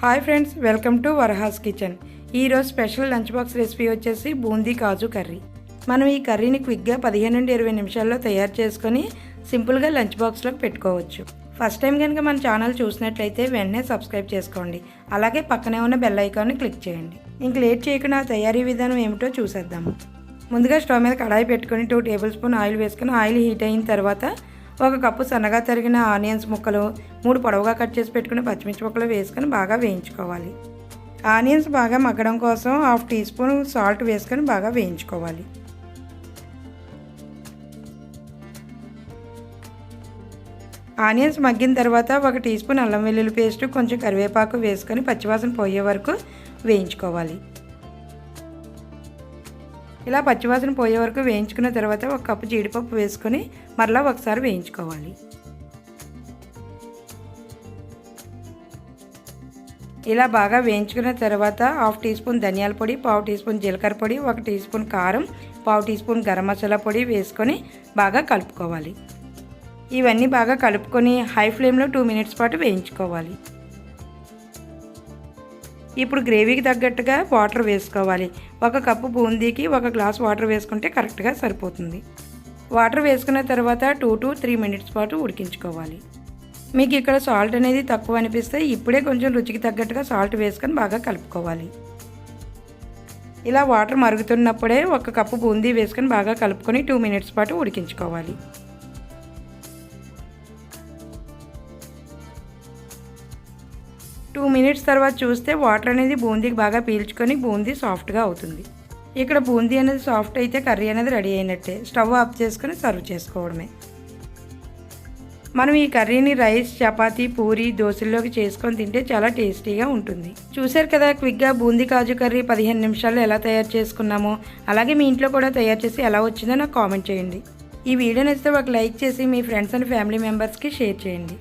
Hi friends welcome to Varahas kitchen. ఈరోజు special lunch box recipe వచ్చేసి బూందీ కాజు curry. మనం ఈ కర్రీని క్విక్గా పదిహేను నుండి ఇరవై నిమిషాల్లో తయారు చేసుకొని సింపుల్గా లంచ్ బాక్స్లోకి పెట్టుకోవచ్చు. ఫస్ట్ టైం కనుక మన ఛానల్ చూసినట్లయితే వెంటనే సబ్స్క్రైబ్ చేసుకోండి. అలాగే పక్కనే ఉన్న బెల్ ఐకాన్ని క్లిక్ చేయండి. ఇంక లేట్ చేయకుండా తయారీ విధానం ఏమిటో చూసేద్దాము ముందుగా స్టవ్ మీద కడాయి పెట్టుకొని టూ టేబుల్ స్పూన్ ఆయిల్ వేసుకొని ఆయిల్ హీట్ అయిన తర్వాత ఒక కప్పు సన్నగా తరిగిన ఆనియన్స్ ముక్కలు మూడు పొడవుగా కట్ చేసి పెట్టుకుని పచ్చిమిర్చి ముక్కలు వేసుకొని బాగా వేయించుకోవాలి. ఆనియన్స్ బాగా మగ్గడం కోసం హాఫ్ టీ స్పూన్ సాల్ట్ వేసుకొని బాగా వేయించుకోవాలి. ఆనియన్స్ మగ్గిన తర్వాత ఒక టీ స్పూన్ అల్లం వెల్లుల్లి పేస్ట్ కొంచెం కరివేపాకు వేసుకొని పచ్చివాసన పోయే వరకు వేయించుకోవాలి. ఇలా పచ్చివాసన పోయే వరకు వేయించుకున్న తర్వాత ఒక కప్పు జీడిపప్పు వేసుకొని మరలా ఒకసారి వేయించుకోవాలి. ఇలా బాగా వేయించుకున్న తర్వాత హాఫ్ టీ స్పూన్ ధనియాల పొడి పావు టీ స్పూన్ జీలకర్ర పొడి ఒక టీ స్పూన్ కారం పావు టీ స్పూన్ గరం మసాలా పొడి వేసుకొని బాగా కలుపుకోవాలి. ఇవన్నీ బాగా కలుపుకొని హై ఫ్లేమ్లో టూ మినిట్స్ పాటు వేయించుకోవాలి. ఇప్పుడు గ్రేవీకి తగ్గట్టుగా వాటర్ వేసుకోవాలి. ఒక కప్పు బూందీకి ఒక గ్లాస్ వాటర్ వేసుకుంటే కరెక్ట్గా సరిపోతుంది. వాటర్ వేసుకున్న తర్వాత టూ టు త్రీ మినిట్స్ పాటు ఉడికించుకోవాలి. మీకు ఇక్కడ సాల్ట్ అనేది తక్కువ అనిపిస్తే ఇప్పుడే కొంచెం రుచికి తగ్గట్టుగా సాల్ట్ వేసుకొని బాగా కలుపుకోవాలి. ఇలా వాటర్ మరుగుతున్నప్పుడే ఒక కప్పు బూందీ వేసుకొని బాగా కలుపుకొని టూ మినిట్స్ పాటు ఉడికించుకోవాలి. టూ మినిట్స్ తర్వాత చూస్తే వాటర్ అనేది బూందీకి బాగా పీల్చుకొని బూందీ సాఫ్ట్గా అవుతుంది. ఇక్కడ బూందీ అనేది సాఫ్ట్ అయితే కర్రీ అనేది రెడీ అయినట్టే. స్టవ్ ఆఫ్ చేసుకొని సర్వ్ చేసుకోవడమే. మనం ఈ కర్రీని రైస్ చపాతి పూరి దోశల్లోకి చేసుకొని తింటే చాలా టేస్టీగా ఉంటుంది. చూశారు కదా క్విక్గా బూందీ కాజు కర్రీ పదిహేను నిమిషాల్లో ఎలా తయారు చేసుకున్నామో? అలాగే మీ ఇంట్లో కూడా తయారు చేసి ఎలా వచ్చిందో నాకు కామెంట్ చేయండి. ఈ వీడియో నచ్చితే ఒక లైక్ చేసి మీ ఫ్రెండ్స్ అండ్ ఫ్యామిలీ మెంబర్స్కి షేర్ చేయండి.